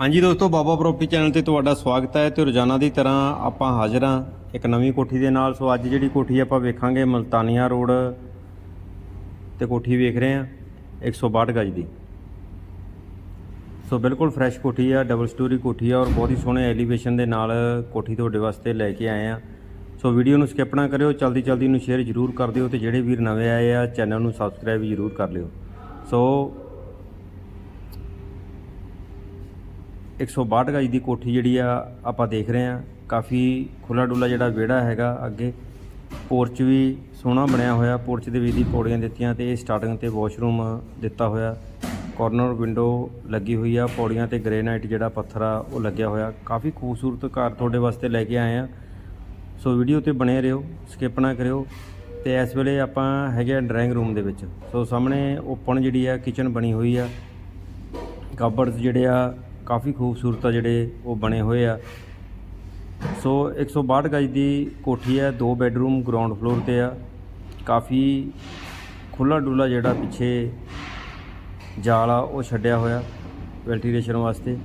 ਹਾਂਜੀ ਦੋਸਤੋ, ਬਾਬਾ property channel ਤੇ ਤੁਹਾਡਾ ਸਵਾਗਤ ਹੈ ਤੇ ਰੋਜ਼ਾਨਾ ਦੀ ਤਰ੍ਹਾਂ ਆਪਾਂ ਹਾਜ਼ਰ ਹਾਂ ਇੱਕ ਨਵੀਂ ਕੋਠੀ ਦੇ ਨਾਲ। ਸੋ ਅੱਜ ਜਿਹੜੀ ਕੋਠੀ ਆਪਾਂ ਵੇਖਾਂਗੇ, ਮਲਤਾਨੀਆ ਰੋਡ ਤੇ ਕੋਠੀ ਵੇਖ ਰਹੇ ਹਾਂ 162 ਗਜ ਦੀ। ਸੋ ਬਿਲਕੁਲ ਫਰੈਸ਼ ਕੋਠੀ ਆ, ਡਬਲ ਸਟੋਰੀ ਕੋਠੀ ਆ ਔਰ ਬਹੁਤ ਹੀ ਸੋਹਣੇ ਐਲੀਵੇਸ਼ਨ ਦੇ ਨਾਲ ਕੋਠੀ ਤੁਹਾਡੇ ਵਾਸਤੇ ਲੈ ਕੇ ਆਏ ਆ ਸੋ ਵੀਡੀਓ ਨੂੰ ਸਕਿਪ ਨਾ ਕਰਿਓ ਜਲਦੀ ਜਲਦੀ ਨੂੰ ਸ਼ੇਅਰ ਜ਼ਰੂਰ ਕਰ ਦਿਓ ਤੇ ਜਿਹੜੇ ਵੀਰ ਨਵੇਂ ਆਏ ਆ, ਚੈਨਲ ਨੂੰ ਸਬਸਕ੍ਰਾਈਬ ਜ਼ਰੂਰ ਕਰ ਲਿਓ। ਸੋ 162 ਗਜ ਦੀ ਕੋਠੀ ਜਿਹੜੀ ਆ, ਆਪਾਂ ਦੇਖ ਰਹੇ ਆ ਕਾਫੀ ਖੁੱਲਾ ਡੁੱਲਾ ਜਿਹੜਾ ਵਿਹੜਾ ਹੈਗਾ ਅੱਗੇ। ਪੋਰਚ ਵੀ ਸੋਹਣਾ ਬਣਿਆ ਹੋਇਆ। ਪੋਰਚ ਦੇ ਵਿੱਚ ਦੀ ਪੌੜੀਆਂ ਦਿੱਤੀਆਂ ਤੇ ਇਹ ਸਟਾਰਟਿੰਗ ਤੇ ਵਾਸ਼ਰੂਮ ਦਿੱਤਾ ਹੋਇਆ। ਕਾਰਨਰ ਵਿੰਡੋ ਲੱਗੀ ਹੋਈ ਆ। ਪੌੜੀਆਂ ਤੇ ਗ੍ਰੇਨਾਈਟ ਜਿਹੜਾ ਪੱਥਰ ਆ, ਉਹ ਲੱਗਿਆ ਹੋਇਆ। ਕਾਫੀ ਖੂਬਸੂਰਤ ਘਰ ਤੁਹਾਡੇ ਵਾਸਤੇ ਲੈ ਕੇ ਆਏ ਆ। ਸੋ ਵੀਡੀਓ ਤੇ ਬਣੇ ਰਹੋ, ਸਕਿਪ ਨਾ ਕਰਿਓ। ਤੇ ਇਸ ਵੇਲੇ ਆਪਾਂ ਹੈਗੇ ਆ ਡਰਾਇੰਗ ਰੂਮ ਦੇ ਵਿੱਚ। ਸੋ ਸਾਹਮਣੇ ਓਪਨ ਜਿਹੜੀ ਆ, ਕਿਚਨ ਬਣੀ ਹੋਈ ਆ। ਕਬਰਡਸ ਜਿਹੜੇ ਆ ਕਾਫੀ ਖੂਬਸੂਰਤ ਆ ਜਿਹੜੇ ਉਹ ਬਣੇ ਹੋਏ ਆ। ਸੋ 162 ਗਜ ਦੀ ਕੋਠੀ ਹੈ, ਦੋ ਬੈੱਡਰੂਮ ਗਰਾਊਂਡ ਫਲੋਰ ਤੇ ਆ। ਕਾਫੀ ਖੁੱਲਾ ਡੁੱਲਾ ਜਿਹੜਾ ਪਿੱਛੇ ਜਾਲ ਆ, ਉਹ ਛੱਡਿਆ ਹੋਇਆ ਵੈਂਟੀਲੇਸ਼ਨ ਵਾਸਤੇ।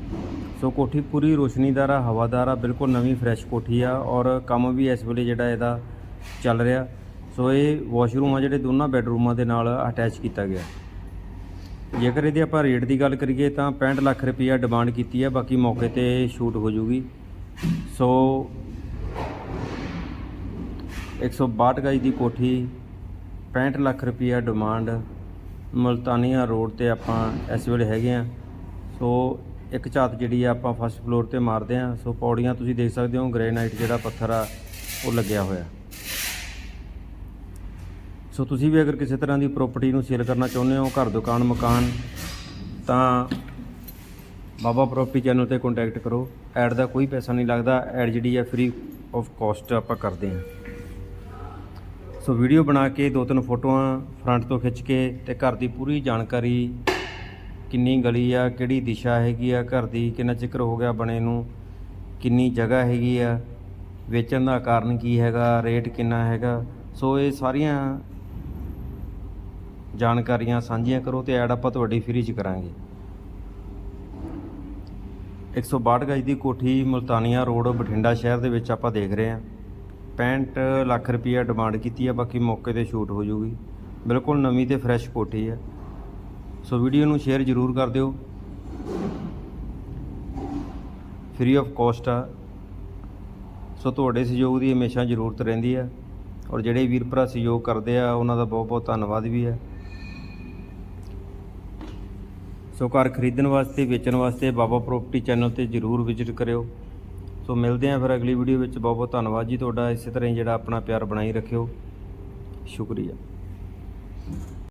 ਸੋ ਕੋਠੀ ਪੂਰੀ ਰੋਸ਼ਨੀਦਾਰ ਆ, ਹਵਾਦਾਰ ਆ, ਬਿਲਕੁਲ ਨਵੀਂ ਫਰੈਸ਼ ਕੋਠੀ ਆ ਔਰ ਕੰਮ ਵੀ ਇਸ ਵੇਲੇ ਜਿਹੜਾ ਇਹਦਾ ਚੱਲ ਰਿਹਾ। ਸੋ ਇਹ ਵਾਸ਼ਰੂਮ ਆ ਜਿਹੜੇ ਦੋਨਾਂ ਬੈੱਡਰੂਮਾਂ ਦੇ ਨਾਲ ਅਟੈਚ ਕੀਤਾ ਗਿਆ। ਜੇਕਰ ਇਹਦੇ ਆਪਾਂ ਰੇਟ ਦੀ ਗੱਲ ਕਰੀਏ ਤਾਂ 65 ਲੱਖ ਰੁਪਈਆ ਡਿਮਾਂਡ ਕੀਤੀ ਹੈ, ਬਾਕੀ ਮੌਕੇ ਤੇ ਸ਼ੂਟ ਹੋ ਜੂਗੀ। ਸੋ 162 ਗਜ ਦੀ ਕੋਠੀ 65 ਲੱਖ ਰੁਪਈਆ ਡਿਮਾਂਡ ਮਲਤਾਨੀਆ ਰੋਡ ਤੇ ਆਪਾਂ ਇਸ ਵੇਲੇ ਹੈਗੇ ਆ ਸੋ ਇੱਕ ਝਾਤ ਜਿਹੜੀ ਆ ਆਪਾਂ ਫਸਟ ਫਲੋਰ ਤੇ ਮਾਰਦੇ ਆ ਸੋ ਪੌੜੀਆਂ ਤੁਸੀਂ ਦੇਖ ਸਕਦੇ ਹੋ, ਗ੍ਰੇਨਾਈਟ ਜਿਹੜਾ ਪੱਥਰ ਆ, ਉਹ ਲੱਗਿਆ ਹੋਇਆ। ਸੋ ਤੁਸੀਂ ਵੀ ਅਗਰ ਕਿਸੇ ਤਰ੍ਹਾਂ ਦੀ ਪ੍ਰਾਪਰਟੀ ਨੂੰ ਸੇਲ ਕਰਨਾ ਚਾਹੁੰਦੇ ਹੋ, ਘਰ, ਦੁਕਾਨ, ਮਕਾਨ, ਤਾਂ ਬਾਬਾ ਪ੍ਰਾਪਰਟੀ ਚੈਨਲ ਤੇ ਕੰਟੈਕਟ ਕਰੋ। ਐਡ ਦਾ ਕੋਈ ਪੈਸਾ ਨਹੀਂ ਲੱਗਦਾ। ਐਡ ਜਿਹੜੀ ਹੈ ਫ੍ਰੀ ਆਫ ਕਾਸਟ ਆਪਾਂ ਕਰਦੇ ਹਾਂ। ਸੋ ਵੀਡੀਓ ਬਣਾ ਕੇ ਦੋ ਤਿੰਨ ਫੋਟੋਆਂ ਫਰੰਟ ਤੋਂ ਖਿੱਚ ਕੇ ਤੇ ਘਰ ਦੀ ਪੂਰੀ ਜਾਣਕਾਰੀ ਕਿੰਨੀ ਗਲੀ ਆ, ਕਿਹੜੀ ਦਿਸ਼ਾ ਹੈਗੀ ਆ, ਘਰ ਦੀ ਕਿੰਨਾ ਚਿਕਰ ਹੋ ਗਿਆ ਬਣੇ ਨੂੰ, ਕਿੰਨੀ ਜਗ੍ਹਾ ਹੈਗੀ ਆ, ਵੇਚਣ ਦਾ ਕਾਰਨ ਕੀ ਹੈਗਾ ਰੇਟ ਕਿੰਨਾ ਹੈਗਾ। ਸੋ ਇਹ ਸਾਰੀਆਂ ਜਾਣਕਾਰੀਆਂ ਸਾਂਝੀਆਂ ਕਰੋ ਤੇ ਐਡ ਆਪਾਂ ਤੁਹਾਡੀ ਫ੍ਰੀ ਚ ਕਰਾਂਗੇ। 162 ਗਜ ਦੀ ਕੋਠੀ ਮੁਲਤਾਨੀਆ ਰੋਡ, ਬਠਿੰਡਾ ਸ਼ਹਿਰ ਦੇ ਵਿੱਚ ਆਪਾਂ ਦੇਖ ਰਹੇ ਹਾਂ। 65 ਲੱਖ ਰੁਪਈਆ ਡਿਮਾਂਡ ਕੀਤੀ ਹੈ ਬਾਕੀ ਮੌਕੇ ਤੇ ਸ਼ੂਟ ਹੋ ਜੂਗੀ। ਬਿਲਕੁਲ ਨਵੀਂ ਤੇ ਫਰੈਸ਼ ਕੋਠੀ ਹੈ ਸੋ ਵੀਡੀਓ ਨੂੰ ਸ਼ੇਅਰ ਜ਼ਰੂਰ ਕਰ ਦਿਓ। ਫ੍ਰੀ ਆਫ ਕਾਸਟ ਆ। ਸੋ ਤੁਹਾਡੇ ਸਹਿਯੋਗ ਦੀ ਹਮੇਸ਼ਾ ਜ਼ਰੂਰਤ ਰਹਿੰਦੀ ਹੈ ਔਰ ਜਿਹੜੇ ਵੀਰ ਭਰਾ ਸਹਿਯੋਗ ਕਰਦੇ ਆ, ਉਹਨਾਂ ਦਾ ਬਹੁਤ ਬਹੁਤ ਧੰਨਵਾਦ ਵੀ ਹੈ ਸੋ ਘਰ ਖਰੀਦਣ ਵਾਸਤੇ, ਵੇਚਣ ਵਾਸਤੇ ਬਾਬਾ ਪ੍ਰੋਪਰਟੀ ਚੈਨਲ ਤੇ ਜਰੂਰ ਵਿਜ਼ਿਟ ਕਰਿਓ। ਸੋ ਮਿਲਦੇ ਆਂ ਫਿਰ ਅਗਲੀ ਵੀਡੀਓ ਵਿੱਚ। ਬਹੁਤ ਬਹੁਤ ਧੰਨਵਾਦ ਜੀ ਤੁਹਾਡਾ। ਇਸੇ ਤਰ੍ਹਾਂ ਹੀ ਜਿਹੜਾ ਆਪਣਾ ਪਿਆਰ ਬਣਾਈ ਰੱਖਿਓ। ਸ਼ੁਕਰੀਆ।